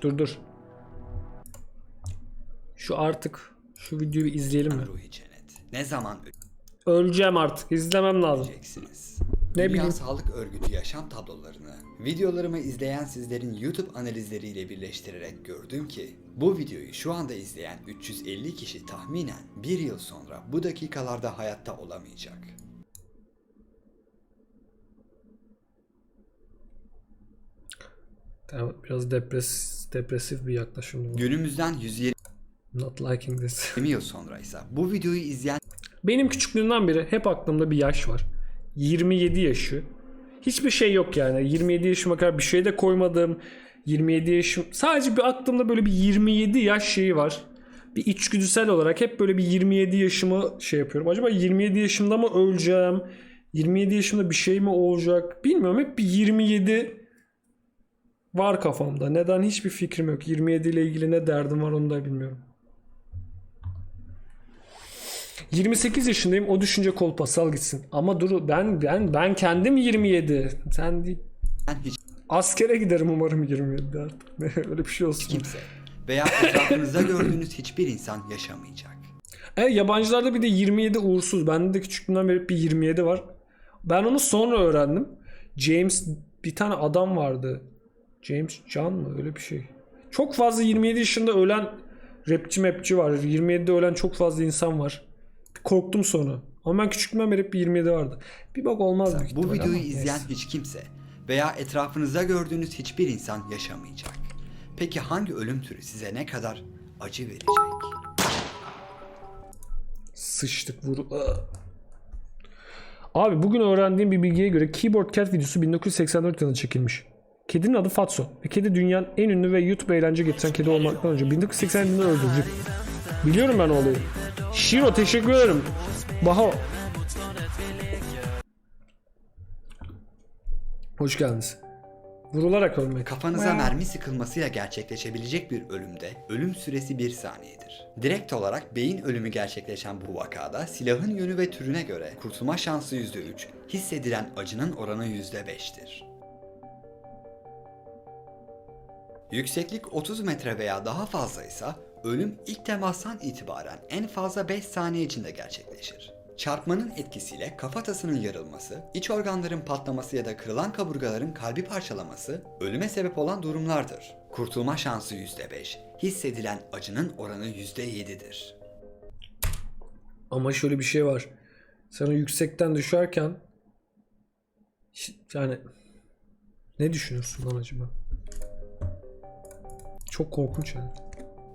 Dur dur. Şu artık şu videoyu bir izleyelim mi? Ruhi Cennet. Ne zaman Öleceğim artık. İzlemem lazım. öleceksiniz? Ne Dünya bileyim. Sağlık Örgütü yaşam tablolarını videolarımı izleyen sizlerin YouTube analizleriyle birleştirerek gördüm ki bu videoyu şu anda izleyen 350 kişi tahminen bir yıl sonra bu dakikalarda hayatta olamayacak. Tamam, biraz depres depresif bir yaklaşım. Günümüzden 120 Not liking this. yıl sonra ise bu videoyu izleyen Benim küçüklüğümden beri hep aklımda bir yaş var. 27 yaşı. Hiçbir şey yok yani. 27 yaşıma kadar bir şey de koymadım. 27 yaşım sadece bir aklımda böyle bir 27 yaş şeyi var. Bir içgüdüsel olarak hep böyle bir 27 yaşımı şey yapıyorum. Acaba 27 yaşımda mı öleceğim? 27 yaşımda bir şey mi olacak? Bilmiyorum. Hep bir 27 var kafamda. Neden hiçbir fikrim yok. 27 ile ilgili ne derdim var onu da bilmiyorum. 28 yaşındayım. O düşünce kolpa sal gitsin. Ama dur ben ben ben kendim 27. Sen değil. hiç Askere giderim umarım 27'de artık. Öyle bir şey olsun. kimse veya etrafınızda gördüğünüz hiçbir insan yaşamayacak. E, yabancılarda bir de 27 uğursuz. Bende de küçüklüğümden beri bir 27 var. Ben onu sonra öğrendim. James bir tane adam vardı. James John mı öyle bir şey. Çok fazla 27 yaşında ölen rapçi mapçi var. 27'de ölen çok fazla insan var. Korktum sonra. Ama ben küçüklüğümden beri hep bir 27 vardı. Bir bak olmaz büyük Bu videoyu ama neyse. izleyen hiç kimse veya etrafınızda gördüğünüz hiçbir insan yaşamayacak. Peki hangi ölüm türü size ne kadar acı verecek? Sıçtık vur. Abi bugün öğrendiğim bir bilgiye göre Keyboard Cat videosu 1984 yılında çekilmiş. Kedinin adı Fatso ve kedi dünyanın en ünlü ve YouTube eğlence getiren kedi olmaktan önce 1980 yılında öldürüldü. Biliyorum ben olayı. Shiro teşekkür ederim. Baho. Hoş geldiniz. Vurularak ölmek. Kafanıza mermi sıkılmasıyla gerçekleşebilecek bir ölümde ölüm süresi 1 saniyedir. Direkt olarak beyin ölümü gerçekleşen bu vakada silahın yönü ve türüne göre kurtulma şansı %3, hissedilen acının oranı %5'tir. Yükseklik 30 metre veya daha fazlaysa ölüm ilk temastan itibaren en fazla 5 saniye içinde gerçekleşir. Çarpmanın etkisiyle kafatasının yarılması, iç organların patlaması ya da kırılan kaburgaların kalbi parçalaması ölüme sebep olan durumlardır. Kurtulma şansı %5, hissedilen acının oranı %7'dir. Ama şöyle bir şey var. Sen o yüksekten düşerken yani ne düşünüyorsun lan acaba? Çok korkunç yani.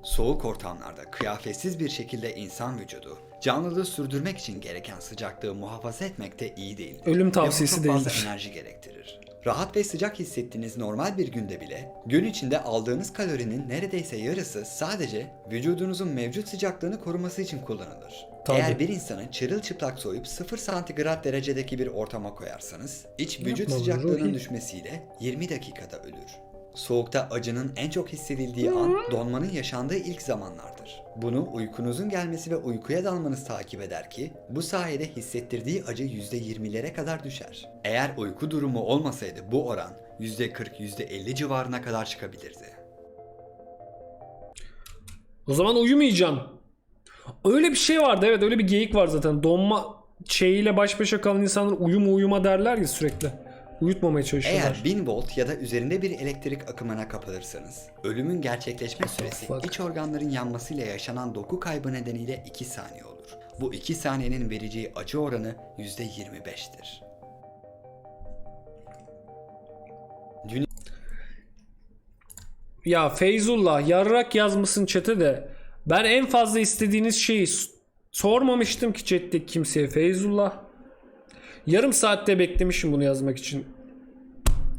Soğuk ortamlarda kıyafetsiz bir şekilde insan vücudu canlılığı sürdürmek için gereken sıcaklığı muhafaza etmekte iyi değil. Ölüm tavsiyesi çok fazla enerji gerektirir. Rahat ve sıcak hissettiğiniz normal bir günde bile gün içinde aldığınız kalorinin neredeyse yarısı sadece vücudunuzun mevcut sıcaklığını koruması için kullanılır. Tabii. Eğer bir insanı çırılçıplak soyup 0 santigrat derecedeki bir ortama koyarsanız iç vücut Yapma sıcaklığının düşmesiyle 20 dakikada ölür. Soğukta acının en çok hissedildiği an donmanın yaşandığı ilk zamanlardır. Bunu uykunuzun gelmesi ve uykuya dalmanız takip eder ki bu sayede hissettirdiği acı %20'lere kadar düşer. Eğer uyku durumu olmasaydı bu oran %40-%50 civarına kadar çıkabilirdi. O zaman uyumayacağım. Öyle bir şey vardı evet öyle bir geyik var zaten. Donma şeyiyle baş başa kalan insanlar uyuma uyuma derler ya sürekli. Uyutmamaya çalışıyorlar. Eğer 1000 volt ya da üzerinde bir elektrik akımına kapılırsanız, ölümün gerçekleşme süresi Fuck. iç organların yanmasıyla yaşanan doku kaybı nedeniyle 2 saniye olur. Bu 2 saniyenin vereceği acı oranı %25'tir. Ya Feyzullah yarrak yazmışsın çete de. Ben en fazla istediğiniz şeyi sormamıştım ki chatte kimseye Feyzullah. Yarım saatte beklemişim bunu yazmak için.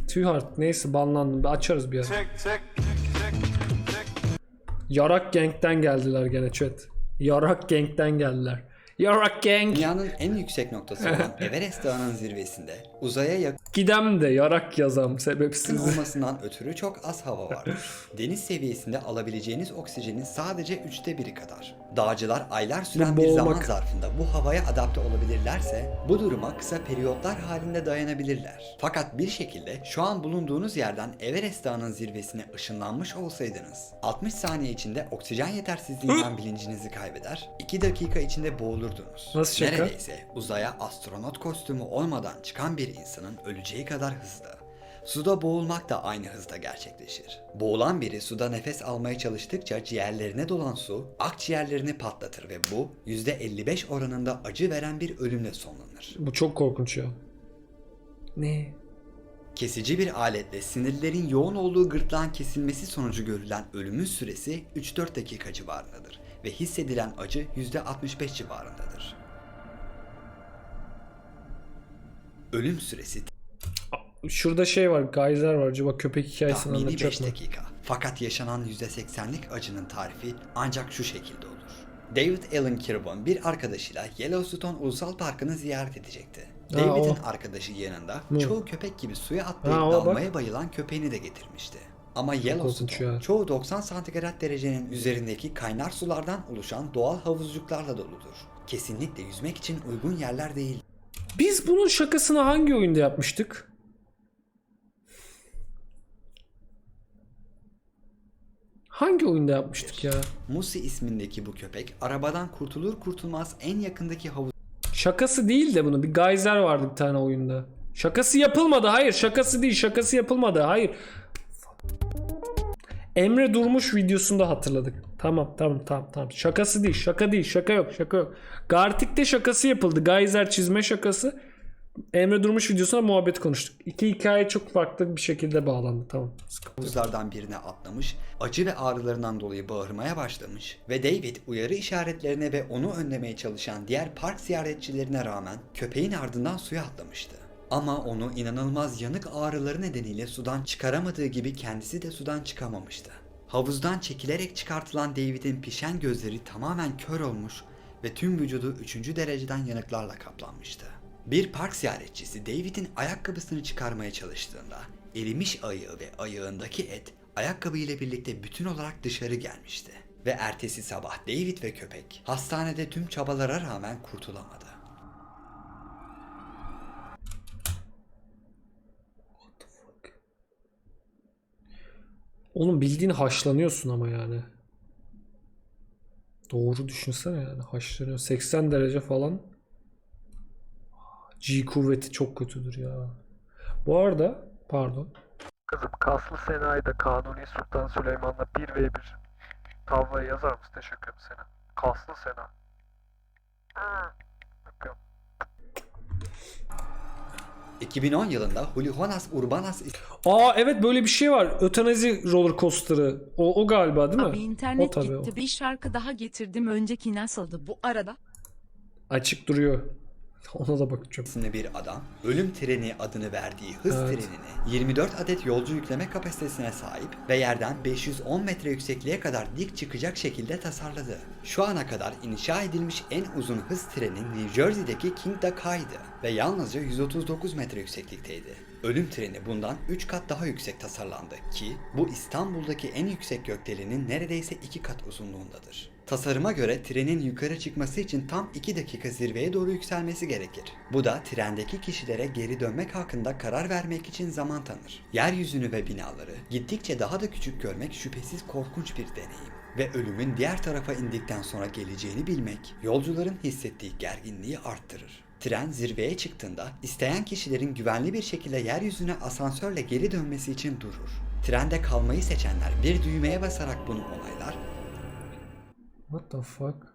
Tüh artık neyse banlandım. Bir Açarız bir ara. Yarak Gang'den geldiler gene chat. Yarak Gang'den geldiler. Yarak gang. Dünyanın en yüksek noktası olan Everest Dağı'nın zirvesinde uzaya yakın Gidem de yarak yazam sebepsiz. olmasından ötürü çok az hava vardır. Deniz seviyesinde alabileceğiniz oksijenin sadece üçte biri kadar. Dağcılar aylar süren bir zaman zarfında bu havaya adapte olabilirlerse bu duruma kısa periyotlar halinde dayanabilirler. Fakat bir şekilde şu an bulunduğunuz yerden Everest Dağı'nın zirvesine ışınlanmış olsaydınız 60 saniye içinde oksijen yetersizliğinden bilincinizi kaybeder, 2 dakika içinde boğulurdunuz. Nasıl şaka? Neredeyse uzaya astronot kostümü olmadan çıkan bir insanın öleceği kadar hızlı. Suda boğulmak da aynı hızda gerçekleşir. Boğulan biri suda nefes almaya çalıştıkça ciğerlerine dolan su akciğerlerini patlatır ve bu %55 oranında acı veren bir ölümle sonlanır. Bu çok korkunç ya. Ne? Kesici bir aletle sinirlerin yoğun olduğu gırtlağın kesilmesi sonucu görülen ölümün süresi 3-4 dakika civarındadır ve hissedilen acı %65 civarındadır. Ölüm süresi Şurada şey var, geyser var. Acaba köpek hikayesini Tahmini anlatacak 5 mı? dakika. Fakat yaşanan %80'lik acının tarifi ancak şu şekilde olur. David Allen Kirwan bir arkadaşıyla Yellowstone Ulusal Parkı'nı ziyaret edecekti. David'in arkadaşı yanında Hı. çoğu köpek gibi suya atlayıp Ha, o bak. dalmaya bayılan köpeğini de getirmişti. Ama Yellowstone çoğu 90 santigrat derecenin üzerindeki kaynar sulardan oluşan doğal havuzcuklarla doludur. Kesinlikle yüzmek için uygun yerler değil. Biz bunun şakasını hangi oyunda yapmıştık? Hangi oyunda yapmıştık ya? Musi ismindeki bu köpek arabadan kurtulur kurtulmaz en yakındaki havuz Şakası değil de bunu. Bir geyser vardı bir tane oyunda. Şakası yapılmadı. Hayır şakası değil. Şakası yapılmadı. Hayır. Emre Durmuş videosunda hatırladık. Tamam tamam tamam tamam. Şakası değil. Şaka değil. Şaka yok. Şaka yok. Gartik'te şakası yapıldı. Geyser çizme şakası. Emre Durmuş videosunda muhabbet konuştuk. İki hikaye çok farklı bir şekilde bağlandı. Tamam. Sıkıntı yok. havuzlardan birine atlamış, acı ve ağrılarından dolayı bağırmaya başlamış ve David uyarı işaretlerine ve onu önlemeye çalışan diğer park ziyaretçilerine rağmen köpeğin ardından suya atlamıştı. Ama onu inanılmaz yanık ağrıları nedeniyle sudan çıkaramadığı gibi kendisi de sudan çıkamamıştı. Havuzdan çekilerek çıkartılan David'in pişen gözleri tamamen kör olmuş ve tüm vücudu 3. dereceden yanıklarla kaplanmıştı. Bir park ziyaretçisi David'in ayakkabısını çıkarmaya çalıştığında erimiş ayağı ve ayağındaki et ayakkabı ile birlikte bütün olarak dışarı gelmişti. Ve ertesi sabah David ve köpek hastanede tüm çabalara rağmen kurtulamadı. Oğlum bildiğin haşlanıyorsun ama yani. Doğru düşünsene yani haşlanıyor. 80 derece falan. G kuvveti çok kötüdür ya. Bu arada pardon. Kızım Kaslı Sena'yı da Kanuni Sultan Süleyman'la 1v1 tavlayı yazar mısın? Teşekkür ederim Sena. Kaslı Sena. Öpüyorum. 2010 yılında Julijonas Urbanas Aa evet böyle bir şey var. Ötenazi roller coaster'ı. O, o galiba değil mi? Abi internet o tabii gitti. o. Bir şarkı daha getirdim. Önceki nasıldı bu arada? Açık duruyor. Ona da bakacağım. isimli bir adam ölüm treni adını verdiği hız Evet. trenini 24 adet yolcu yükleme kapasitesine sahip ve yerden 510 metre yüksekliğe kadar dik çıkacak şekilde tasarladı. Şu ana kadar inşa edilmiş en uzun hız treni New Jersey'deki King Daka'ydı ve yalnızca 139 metre yükseklikteydi. Ölüm treni bundan 3 kat daha yüksek tasarlandı ki bu İstanbul'daki en yüksek gökdelenin neredeyse 2 kat uzunluğundadır. Tasarıma göre trenin yukarı çıkması için tam 2 dakika zirveye doğru yükselmesi gerekir. Bu da trendeki kişilere geri dönmek hakkında karar vermek için zaman tanır. Yeryüzünü ve binaları gittikçe daha da küçük görmek şüphesiz korkunç bir deneyim. Ve ölümün diğer tarafa indikten sonra geleceğini bilmek yolcuların hissettiği gerginliği arttırır. Tren zirveye çıktığında isteyen kişilerin güvenli bir şekilde yeryüzüne asansörle geri dönmesi için durur. Trende kalmayı seçenler bir düğmeye basarak bunu onaylar What the fuck?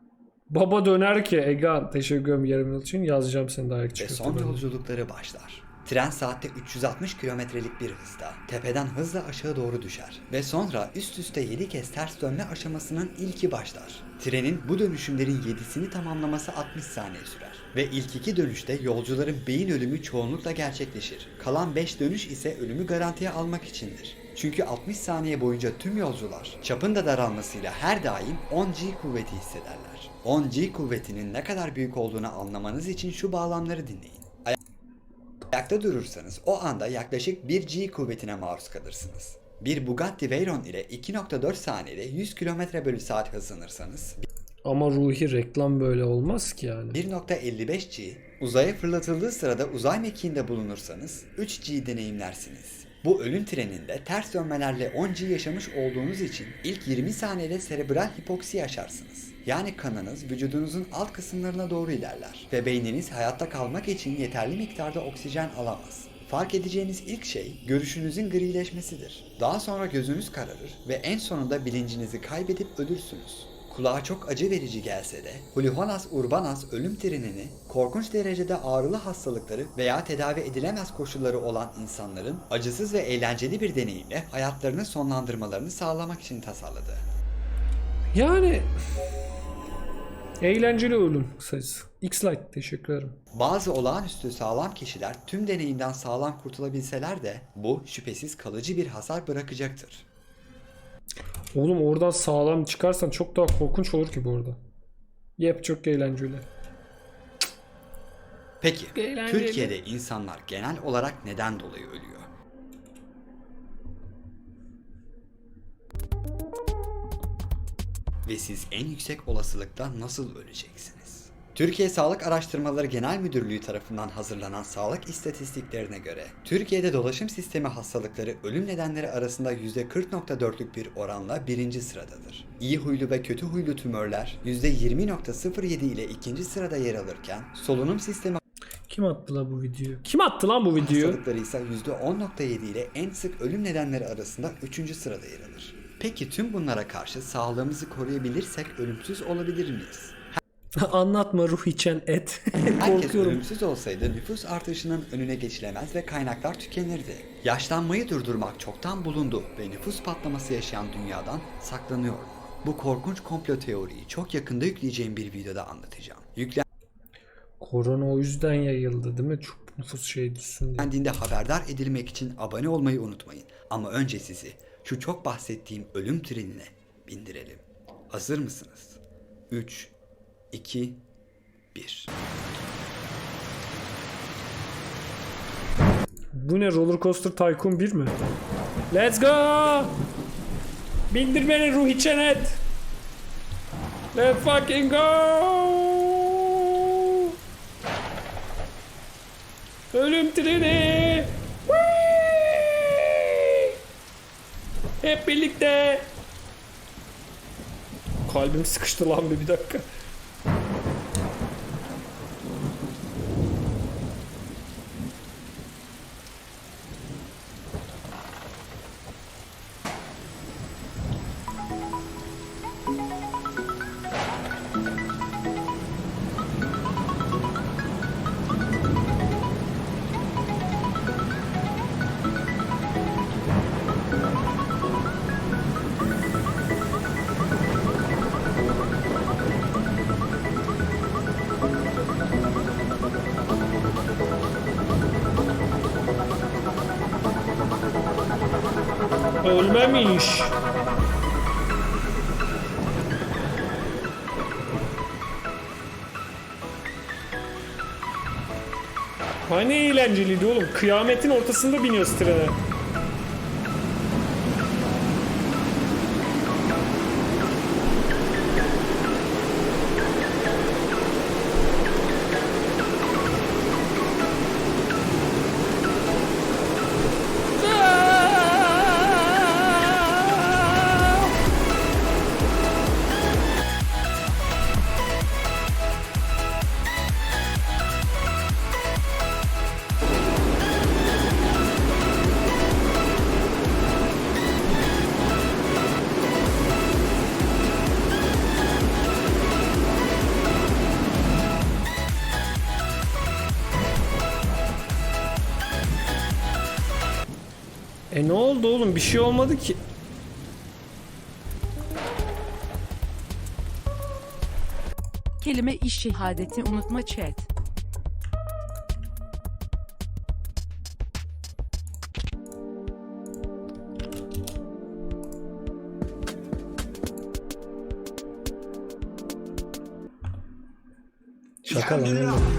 Baba döner ki Egan teşekkür ederim yarım yıl için yazacağım seni daha ve son yolculukları başlar. Tren saatte 360 kilometrelik bir hızda tepeden hızla aşağı doğru düşer ve sonra üst üste 7 kez ters dönme aşamasının ilki başlar. Trenin bu dönüşümlerin 7'sini tamamlaması 60 saniye sürer ve ilk iki dönüşte yolcuların beyin ölümü çoğunlukla gerçekleşir. Kalan 5 dönüş ise ölümü garantiye almak içindir. Çünkü 60 saniye boyunca tüm yolcular çapın da daralmasıyla her daim 10G kuvveti hissederler. 10G kuvvetinin ne kadar büyük olduğunu anlamanız için şu bağlamları dinleyin. Ay- Ayakta durursanız o anda yaklaşık 1G kuvvetine maruz kalırsınız. Bir Bugatti Veyron ile 2.4 saniyede 100 km bölü saat hızlanırsanız Ama ruhi reklam böyle olmaz ki yani. 1.55G, uzaya fırlatıldığı sırada uzay mekiğinde bulunursanız 3G deneyimlersiniz. Bu ölüm treninde ters dönmelerle 10G yaşamış olduğunuz için ilk 20 saniyede serebral hipoksi yaşarsınız. Yani kanınız vücudunuzun alt kısımlarına doğru ilerler ve beyniniz hayatta kalmak için yeterli miktarda oksijen alamaz. Fark edeceğiniz ilk şey görüşünüzün grileşmesidir. Daha sonra gözünüz kararır ve en sonunda bilincinizi kaybedip ölürsünüz. Kulağa çok acı verici gelse de Huluhonas urbanas ölüm trenini korkunç derecede ağrılı hastalıkları veya tedavi edilemez koşulları olan insanların acısız ve eğlenceli bir deneyimle hayatlarını sonlandırmalarını sağlamak için tasarladı. Yani eğlenceli ölüm kısacası. X-Like teşekkür ederim. Bazı olağanüstü sağlam kişiler tüm deneyimden sağlam kurtulabilseler de bu şüphesiz kalıcı bir hasar bırakacaktır. Oğlum oradan sağlam çıkarsan çok daha korkunç olur ki bu arada. Yep çok eğlenceli. Peki Eğlenceli. Türkiye'de insanlar genel olarak neden dolayı ölüyor? Ve siz en yüksek olasılıkla nasıl öleceksiniz? Türkiye Sağlık Araştırmaları Genel Müdürlüğü tarafından hazırlanan sağlık istatistiklerine göre Türkiye'de dolaşım sistemi hastalıkları ölüm nedenleri arasında %40.4'lük bir oranla birinci sıradadır. İyi huylu ve kötü huylu tümörler %20.07 ile ikinci sırada yer alırken solunum sistemi Kim attı la bu videoyu? Kim attı lan bu videoyu? Hastalıkları ise %10.7 ile en sık ölüm nedenleri arasında 3. sırada yer alır. Peki tüm bunlara karşı sağlığımızı koruyabilirsek ölümsüz olabilir miyiz? Anlatma ruh içen et. Herkes Korkuyorum. ölümsüz olsaydı nüfus artışının önüne geçilemez ve kaynaklar tükenirdi. Yaşlanmayı durdurmak çoktan bulundu ve nüfus patlaması yaşayan dünyadan saklanıyor. Bu korkunç komplo teoriyi çok yakında yükleyeceğim bir videoda anlatacağım. Korona o yüzden yayıldı değil mi? Çok nüfus şey düşsün diye. Yüklendiğinde haberdar edilmek için abone olmayı unutmayın. Ama önce sizi şu çok bahsettiğim ölüm trenine bindirelim. Hazır mısınız? 3, 2, 1. Bu ne Roller Coaster Tycoon 1 mi? Let's go! Bindir beni ruh içen et! Let's fucking go! Ölüm treni! Hep birlikte! Kalbim sıkıştı lan bir, bir dakika. Ölmemiş. Hani eğlenceliydi oğlum. Kıyametin ortasında biniyoruz trene. bir şey olmadı ki. Kelime iş şehadeti unutma chat. Şaka lan.